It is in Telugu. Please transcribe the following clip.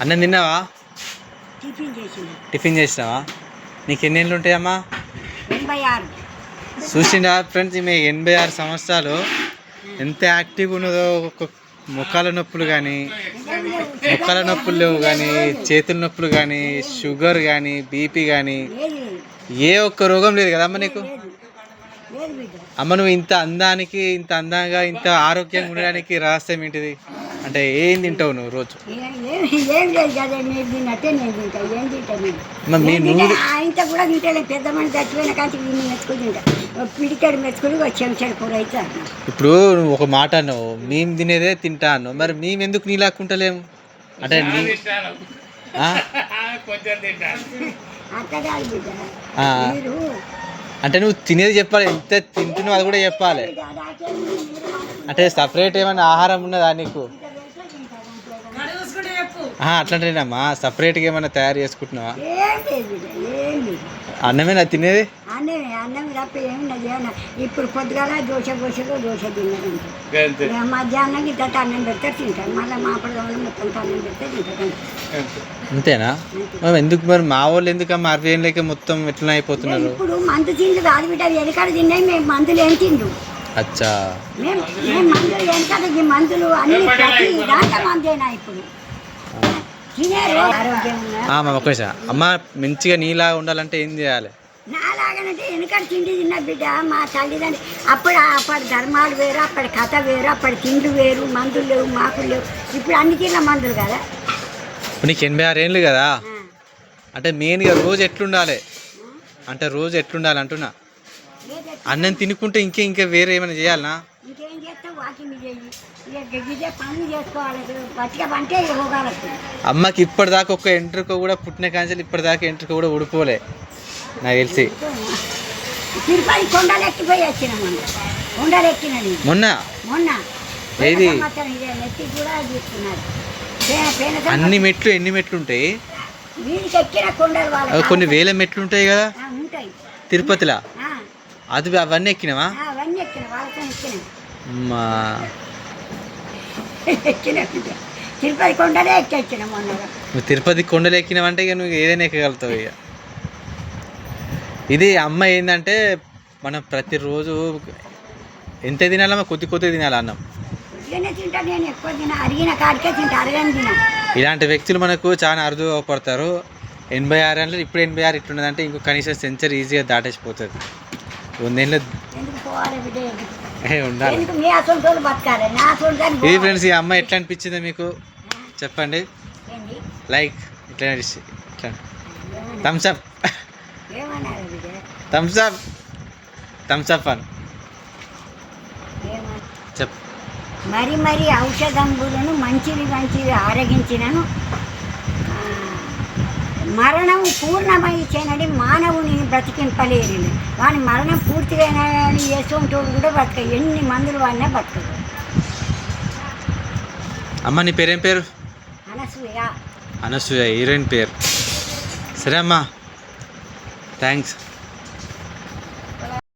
అన్నం తిన్నావా? టిఫిన్ చేసినావా? నీకు ఎన్ని ఏళ్ళు ఉంటాయమ్మా? చూసిండా ఫ్రెండ్స్ ఈమె ఎనభై ఆరు సంవత్సరాలు ఎంత యాక్టివ్గా ఉన్నదో ఒక ముఖాల నొప్పులు కానీ ముఖాల నొప్పులు లేవు కానీ చేతుల నొప్పులు కానీ షుగర్ కానీ బీపీ కానీ ఏ ఒక్క రోగం లేదు కదమ్మా నీకు? అమ్మ నువ్వు ఇంత అందానికి ఇంత అందంగా ఇంత ఆరోగ్యంగా ఉండడానికి రహస్యం ఏంటిది? అంటే ఏం తింటావు నువ్వు రోజు? కూడా తింటలే పెద్ద మనిషి చచ్చిపోయిన మెచ్చుకుని తింటా. ఒక పిడికాడు మెచ్చుకుని ఒక చెంచాడు కూర అయితే. ఇప్పుడు నువ్వు ఒక మాట అన్నావు మేము తినేదే తింటా అన్నావు. మరి మేము ఎందుకు నీ లాక్కుంటలేము? అంటే నీ ఆ? అట్లా కాదు బిడ్డ. ఆ. మీరు అంటే నువ్వు తినేది చెప్పాలి ఎంత తింటున్నావు అది కూడా చెప్పాలి. అంటే సపరేట్ ఏమైనా ఆహారం ఉన్నదా నీకు? అట్లాంటిదేనమ్మా సపరేట్గా ఏమైనా తయారు చేసుకుంటున్నావా? అన్నమేనా తినేది? అన్నం తప్ప ఏమున్నది ఏమన్నా ఇప్పుడు పొద్దుగాల దోశ పోసలో దోశ తిన్నారంటే. మధ్యాహ్నం ఇంత అన్నం పెడితే తింటాను మళ్ళీ మాపడ మొత్తం అన్నం పెడితే తింటాను అంతేనా? మరి ఎందుకు మరి మా వాళ్ళు ఎందుకమ్మా అరవై ఏళ్ళకి మొత్తం ఎట్లా అయిపోతున్నారు? ఇప్పుడు మందు తిండు కాదు బిడ్డ వెనకాల తిన్నాయి మేము మందులు ఏం తిండు. అచ్చా. మేము మేము మందులు వెనకాల ఈ మందులు అన్ని ప్రతి దాంట్లో మందేనా ఇప్పుడు. మా నిమిషం. అమ్మ మంచిగా నీలా ఉండాలంటే ఏం చేయాలి? నాలాగనంటే వెనకాల తిండి తిన్న బిడ్డ మా తల్లిదండ్రులు అప్పుడు అప్పటి ధర్మాలు వేరు అప్పటి కథ వేరు అప్పటి తిండి వేరు మందులు లేవు మాకులు లేవు. ఇప్పుడు అన్ని తిన్న మందులు కదా? నీకు ఎనభై ఆరు ఏళ్ళు కదా. అంటే మెయిన్గా రోజు ఎట్లుండాలి? అంటే రోజు ఎట్లుండాలి అంటున్నా. అన్నం తినుకుంటే ఇంకే ఇంకా వేరే ఏమైనా చేయాలనా? ఇంకేం చేస్తావు? వాకింగ్ చేయి. అమ్మకి ఇప్పటిదాకా ఒక్క ఎంట్రుక కూడా పుట్టిన కాంచెలు ఇప్పటిదాకా ఎంట్రుక కూడా ఉడిపోలే నాకు తెలిసి. తిరుపతి కొండలు ఎక్కిపోయి వచ్చిన మొన్న. కొండలు ఎక్కిన నేను. మొన్న? మొన్న. ఏది? కూడా తీసుకున్నారు అన్ని మెట్లు ఎన్ని మెట్లు ఉంటాయి ఎక్కిన కొన్ని వేల మెట్లు ఉంటాయి కదా? తిరుపతిలో? అది అవన్నీ ఎక్కినావా? ఎక్కిన ఎక్కిన. ఎక్కిన. తిరుపతి కొండలే నువ్వు తిరుపతి కొండలు ఎక్కినావంటే ఇక నువ్వు ఏదైనా ఎక్కగలుగుతావు ఇక. ఇది అమ్మ ఏంటంటే మనం ప్రతిరోజు ఎంత తినాలమ్మా? కొద్ది కొద్ది తినాలి అన్నం. ఇలాంటి వ్యక్తులు మనకు చాలా అరుదు పడతారు ఎనభై ఆరు అంటే ఇప్పుడు ఎనభై ఆరు ఇట్లున్నదంటే ఇంకో కనీసం సెంచరీ ఈజీగా దాటేసిపోతుంది. వందేళ్ళు ఉండాలి. ఇది ఫ్రెండ్స్ ఈ అమ్మ ఎట్లా అనిపించింది మీకు? చెప్పండి. లైక్ ఇట్లా. ఇట్లా థమ్స్ అప్. ఏమన్నారు బిడ్డ థమ్స్ అప్ థమ్స్ అప్ అని చెప్ మరి మరి ఔషధంబులను మంచివి మంచివి ఆరగించినను. మరణం పూర్ణమైచేనని మానవుని బ్రతికింపలేరు వాని మరణం పూర్తిగా చేసుకుంటోడు కూడా బతక ఎన్ని మందులు వాడినా బతకదు అమ్మ నీ పేరేం పేరు? అనసూయ. అనసూయ హీరోయిన్ పేరు. సరే అమ్మా. థ్యాంక్స్